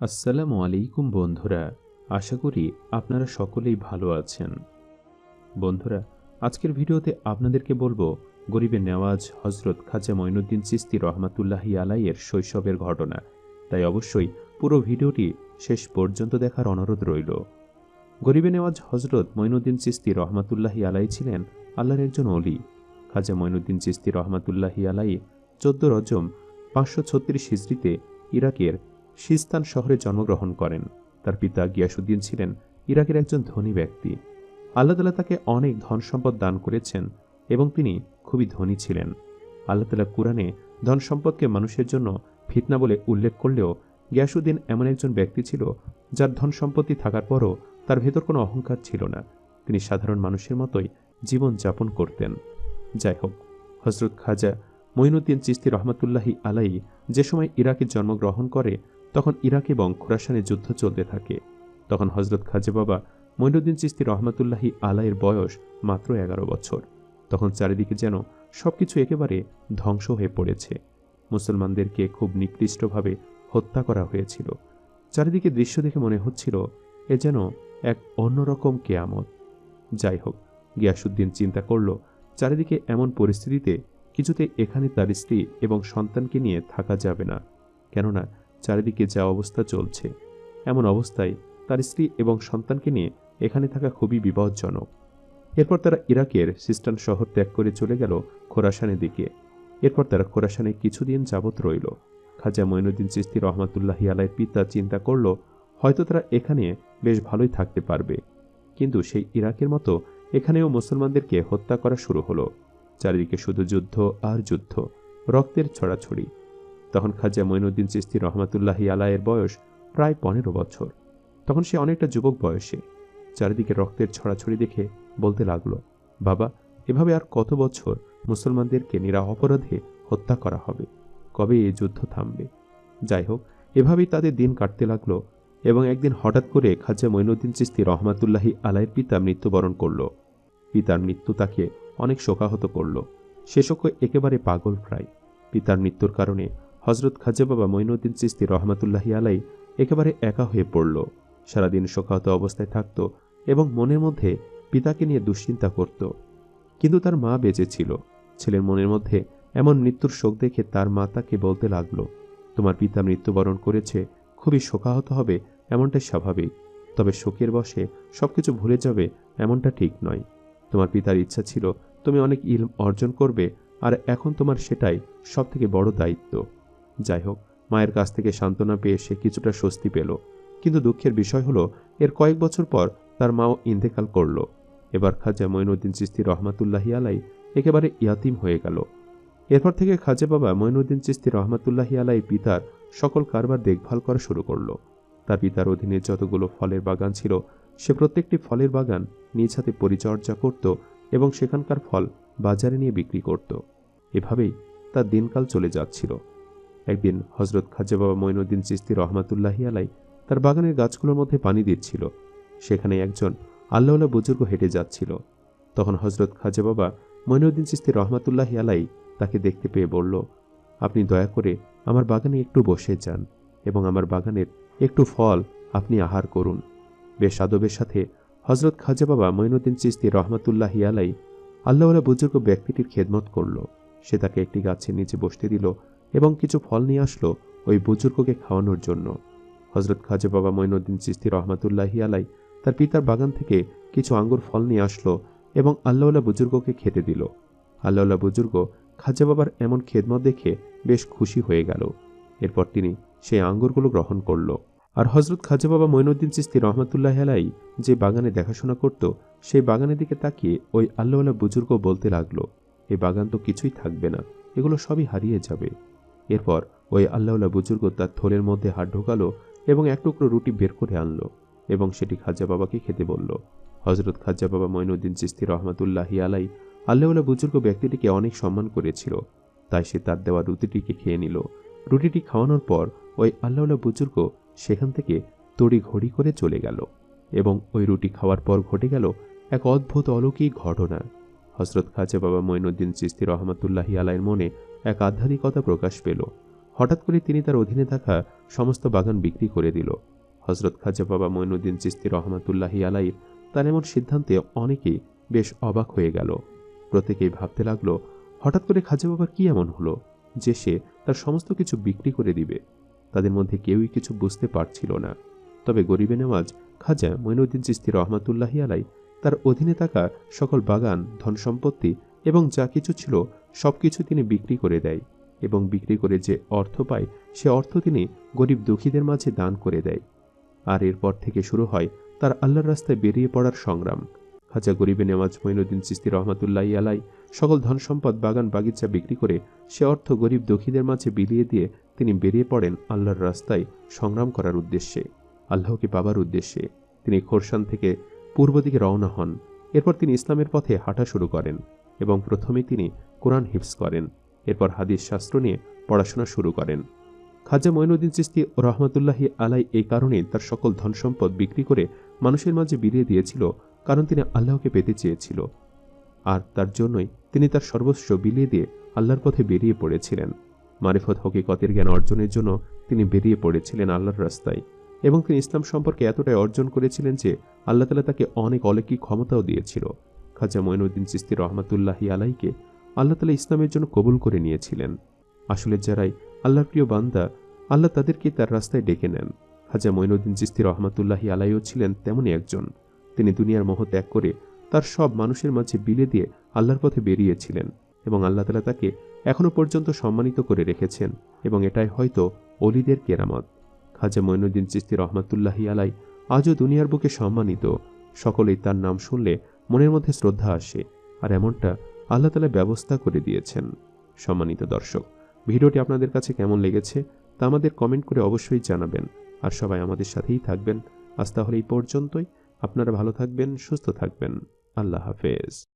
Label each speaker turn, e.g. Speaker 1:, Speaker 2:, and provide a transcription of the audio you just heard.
Speaker 1: আসসালামু আলাইকুম বন্ধুরা, আশা করি আপনারা সকলেই ভালো আছেন। বন্ধুরা, আজকের ভিডিওতে আপনাদেরকে বলব গরিবের নেওয়াজ হজরত খাজা মঈনুদ্দিন চিস্তি রহমাতুল্লাহি আলাইয়ের শৈশবের ঘটনা। তাই অবশ্যই পুরো ভিডিওটি শেষ পর্যন্ত দেখার অনুরোধ রইল। গরিবে নেওয়াজ হজরত মঈনুদ্দিন চিস্তি রহমাতুল্লাহি আলাই ছিলেন আল্লাহর একজন অলি খাজা মঈনুদ্দিন চিস্তি রহমাতুল্লাহি আলাই চোদ্দ রজম পাঁচশো ছত্রিশ হিজড়িতে ইরাকের সিস্তান শহরে জন্মগ্রহণ করেন। তার পিতা গিয়াসুদ্দিন ছিলেন ইরাকের একজন ধনী ব্যক্তি। আল্লাহ তালা তাকে অনেক ধন সম্পদ দান করেছেন এবং তিনি খুবই ধনী ছিলেন। আল্লাহ তালা কুরআনে ধন সম্পদকে মানুষের জন্য ফিতনা বলে উল্লেখ করলেও গিয়াসুদ্দিন এমন একজন ব্যক্তি ছিল যার ধন সম্পত্তি থাকার পরও তার ভেতর কোনো অহংকার ছিল না। তিনি সাধারণ মানুষের মতোই জীবন যাপন করতেন। যাই হোক হজরত খাজা মঈনুদ্দিন চিস্তি রহমতুল্লাহি আলাই যে সময় ইরাকে জন্মগ্রহণ করে তখন ইরাক এবং খোরাসানে যুদ্ধ চলতে থাকে। তখন হজরত খাজে বাবা মঈনুদ্দিন চিস্তি রহমতুল্লাহি আলাইয়ের বয়স মাত্র এগারো বছর। তখন চারিদিকে যেন সবকিছু একেবারে ধ্বংস হয়ে পড়েছে। মুসলমানদেরকে খুব নিকৃষ্টভাবে হত্যা করা হয়েছিল। চারিদিকে দৃশ্য দেখে মনে হচ্ছিল এ যেন এক অন্যরকম কেয়ামত। যাই হোক গিয়াসুদ্দিন চিন্তা করল, চারিদিকে এমন পরিস্থিতিতে কিছুতে এখানে তার স্ত্রী এবং সন্তানকে নিয়ে থাকা যাবে না। কেননা চারিদিকে যা অবস্থা চলছে। এমন অবস্থায় তার স্ত্রী এবং সন্তানকে নিয়ে এখানে থাকা খুবই বিপজ্জনক। এরপর তারা ইরাকের সিস্টান শহর ত্যাগ করে চলে গেল খোরাসানের দিকে। এরপর তারা খোরাসানে কিছুদিন যাবৎ রইল। খাজা মঈনুদ্দিন চিস্তি রহমাতুল্লাহি আলাইয়ের পিতা চিন্তা করল, হয়তো তারা এখানে বেশ ভালোই থাকতে পারবে। কিন্তু সেই ইরাকের মতো এখানেও মুসলমানদেরকে হত্যা করা শুরু হলো। চারিদিকে শুধু যুদ্ধ আর যুদ্ধ, রক্তের ছড়াছড়ি। তখন খাজা মঈনুদ্দিন চিস্তি রহমাতুল্লাহি আলায়ের বয়স প্রায় পনেরো বছর। তখন সে অনেকটা যুবক বয়সে। চারিদিকে রক্তের ছড়াছড়ি দেখে বলতে লাগল, বাবা, এভাবে আর কত বছর মুসলমানদেরকে নিরা অপরাধে হত্যা করা হবে? কবে এই যুদ্ধ থামবে? যাই হোক, এভাবেই তাদের দিন কাটতে লাগল এবং একদিন হঠাৎ করে খাজা মঈনুদ্দিন চিস্তি রহমাতুল্লাহি আলাইয়ের পিতা মৃত্যুবরণ করল। পিতার মৃত্যু তাকে অনেক শোকাহত করল। সে শোক একেবারে পাগল প্রায়। পিতার মৃত্যুর কারণে হজরত খাজা বাবা মঈনুদ্দিন চিস্তি রহমাতুল্লাহি আলাই একেবারে একা হয়ে পড়ল। সারাদিন শোকাহত অবস্থায় থাকত এবং মনের মধ্যে পিতাকে নিয়ে দুশ্চিন্তা করত। কিন্তু তার মা বেঁচে ছিল। ছেলের মনের মধ্যে এমন মৃত্যুর শোক দেখে তার মা তাকে বলতে লাগল, তোমার পিতা মৃত্যুবরণ করেছে, খুবই শোকাহত হবে, এমনটাই স্বাভাবিক। তবে শোকের বসে সবকিছু ভুলে যাবে, এমনটা ঠিক নয়। তোমার পিতার ইচ্ছা ছিল, তুমি অনেক ইলম অর্জন করবে, আর এখন তোমার সেটাই সব থেকে বড় দায়িত্ব। যাই হোক, মায়ের কাছ থেকে সান্ত্বনা পেয়ে সে কিছুটা স্বস্তি পেল। কিন্তু দুঃখের বিষয় হলো, এর কয়েক বছর পর তার মাও ইন্তেকাল করল। এবার খাজা মঈনুদ্দিন চিস্তি রহমাতুল্লাহি আলাই একেবারে ইয়াতিম হয়ে গেল। এরপর থেকে খাজা বাবা মঈনুদ্দিন চিস্তি রহমাতুল্লাহি আলাই পিতার সকল কারবার দেখভাল করা শুরু করল। তার পিতার অধীনে যতগুলো ফলের বাগান ছিল, সে প্রত্যেকটি ফলের বাগান নিজ হাতে পরিচর্যা করত এবং সেখানকার ফল বাজারে নিয়ে বিক্রি করত। এভাবেই তার দিনকাল চলে যাচ্ছিল। একদিন হজরত খাজা বাবা মঈনুদ্দিন চিস্তি রহমাতুল্লাহি আলাই তার বাগানের গাছগুলোর মধ্যে পানি দিচ্ছিল। সেখানে একজন আল্লাহলা বুজুর্গ হেঁটে যাচ্ছিল। তখন হজরত খাজা বাবা মঈনুদ্দিন চিস্তি রহমাতুল্লাহি আলাই তাকে দেখতে পেয়ে বলল, আপনি দয়া করে আমার বাগানে একটু বসে যান এবং আমার বাগানের একটু ফল আপনি আহার করুন। বেশ আদবের সাথে হজরত খাজা বাবা মঈনুদ্দিন চিস্তি রহমতুল্লাহি আলাই আল্লাহওয়ালা বুজুর্গ ব্যক্তিটির খেদমত করল। সে তাকে একটি গাছের নিচে বসতে দিল এবং কিছু ফল নিয়ে আসলো ওই বুজুর্গকে খাওয়ানোর জন্য। হজরত খাজা বাবা মঈনুদ্দিন চিস্তি রহমতুল্লাহি আলাই তার পিতার বাগান থেকে কিছু আঙ্গুর ফল নিয়ে আসলো এবং আল্লাহওয়ালা বুজুর্গকে খেতে দিল। আল্লাহওয়ালা বুজুর্গ খাজা বাবার এমন খেদমত দেখে বেশ খুশি হয়ে গেল। এরপর তিনি সেই আঙ্গুরগুলো গ্রহণ করল। আর হজরত খাজা বাবা মঈনুদ্দিন চিস্তি রহমতুল্লাহ আলাই যে বাগানে দেখাশোনা করত, সেই বাগানের দিকে তাকিয়ে ওই আল্লাহওয়ালা বুজুর্গ বলতে লাগল এই বাগান তো কিছুই থাকবে না, এগুলো সবই হারিয়ে যাবে। এরপর ওই আল্লাহওয়ালা বুজুর্গ তার থলের মধ্যে হাত ঢোকালো এবং এক টুকরো রুটি বের করে আনলো এবং সেটি খাজা বাবাকে খেতে বলল। হজরত খাজা বাবা মঈনুদ্দিন চিস্তি রহমতুল্লাহি আলাই আল্লাহওয়ালা বুজুর্গ ব্যক্তিটিকে অনেক সম্মান করেছিল। তাই সে তার দেওয়া রুটিটিকে খেয়ে নিল। রুটিটি খাওয়ানোর পর ওই আল্লাহলা বুজুর্গ সেখান থেকে তড়ি ঘড়ি করে চলে গেল এবং ওই রুটি খাওয়ার পর ঘটে গেল এক অদ্ভুত অলৌকিক ঘটনা। হজরত খাজা বাবা মঈনুদ্দিন চিস্তি রহমতুল্লাহি আলাইয়ের মনে এক আধ্যাত্মিকতা প্রকাশ পেল। হঠাৎ করে তিনি তার অধীনে থাকা সমস্ত বাগান বিক্রি করে দিল। হজরত খাজা বাবা মঈনুদ্দিন চিস্তি রহমাতুল্লাহি আলাই তার এমন সিদ্ধান্তে অনেকেই বেশ অবাক হয়ে গেল। প্রত্যেকেই ভাবতে লাগল, হঠাৎ করে খাজা বাবার কি এমন হলো যে সে তার সমস্ত কিছু বিক্রি করে দিবে। তাদের মধ্যে কেউই কিছু বুঝতে পারছিল না। তবে গরিবে নেওয়াজ খাজা মঈনুদ্দিন চিস্তি রহমাতুল্লাহি আলাই তার অধীনে থাকা সকল বাগান ধন সম্পত্তি এবং যা কিছু ছিল সব কিছু তিনি বিক্রি করে দেয় এবং বিক্রি করে যে অর্থ পায়, সে অর্থ তিনি গরিব দুঃখীদের মাঝে দান করে দেয়। আর এরপর থেকে শুরু হয় তার আল্লাহর রাস্তায় বেরিয়ে পড়ার সংগ্রাম। খাজা গরিবে নেওয়াজ, মঈনুদ্দিন চিস্তি রহমাতুল্লাহ আলাই সকল ধন সম্পদ, বাগান, বাগিচা বিক্রি করে সে অর্থ গরিব দুঃখীদের মাঝে বিলিয়ে দিয়ে তিনি বেরিয়ে পড়েন আল্লাহর রাস্তায় সংগ্রাম করার উদ্দেশ্যে, আল্লাহকে পাবার উদ্দেশ্যে। তিনি খোরসান থেকে পূর্ব দিকে রওনা হন। এরপর তিনি ইসলামের পথে হাঁটা শুরু করেন। এবং প্রথমে তিনি কোরআন হিফস করেন, এরপর হাদিস শাস্ত্র নিয়ে পড়াশোনা শুরু করেন। খাজা মঈনুদ্দিন চিস্তি রহমতুল্লাহি আলাই এই কারণে তার সকল ধন সম্পদ বিক্রি করে মানুষের মাঝে বিলিয়ে দিয়েছিল, কারণ তিনি আল্লাহকে পেতে চেয়েছিল। আর তার জন্যই তিনি তার সর্বস্ব বিলিয়ে দিয়ে আল্লাহর পথে বেরিয়ে পড়েছিলেন। মারিফত হকিকতের জ্ঞান অর্জনের জন্য তিনি বেরিয়ে পড়েছিলেন আল্লাহর রাস্তায় এবং তিনি ইসলাম সম্পর্কে এতটাই অর্জন করেছিলেন যে আল্লাহ তালা তাকে অনেক অলৌকিক ক্ষমতাও দিয়েছিল। খাজা মঈনুদ্দিন চিস্তি রহমাতুল্লাহি আলাইকে আল্লাহ তালা ইসলামের জন্য কবুল করে নিয়েছিলেন। আসলে যারাই আল্লাহর প্রিয় বান্দা, আল্লাহ তাদেরকে তার রাস্তায় ডেকে নেন। খাজা মঈনুদ্দিন চিস্তি রহমাতুল্লাহি আলাইও ছিলেন তেমনই একজন। তিনি দুনিয়ার মোহ ত্যাগ করে তার সব মানুষের মাঝে বিলে দিয়ে আল্লাহর পথে বেরিয়েছিলেন এবং আল্লাহ তালা তাকে এখনও পর্যন্ত সম্মানিত করে রেখেছেন এবং এটাই হয়তো অলিদের কেরামত। খাজা মঈনুদ্দিন চিস্তি রহমাতুল্লাহি আলাই আজও দুনিয়ার বুকে সম্মানিত। সকলেই তার নাম শুনলে মনের মধ্যে শ্রদ্ধা আসে আর এমনটা আল্লাহ তালা ব্যবস্থা করে দিয়েছেন। সম্মানিত দর্শক, ভিডিওটি আপনাদের কাছে কেমন লেগেছে তা আমাদের কমেন্ট করে অবশ্যই জানাবেন। আর সবাই আমাদের সাথেই থাকবেন। আজ তাহলে এই পর্যন্তই। আপনারা ভালো থাকবেন, সুস্থ থাকবেন। আল্লাহ হাফেজ।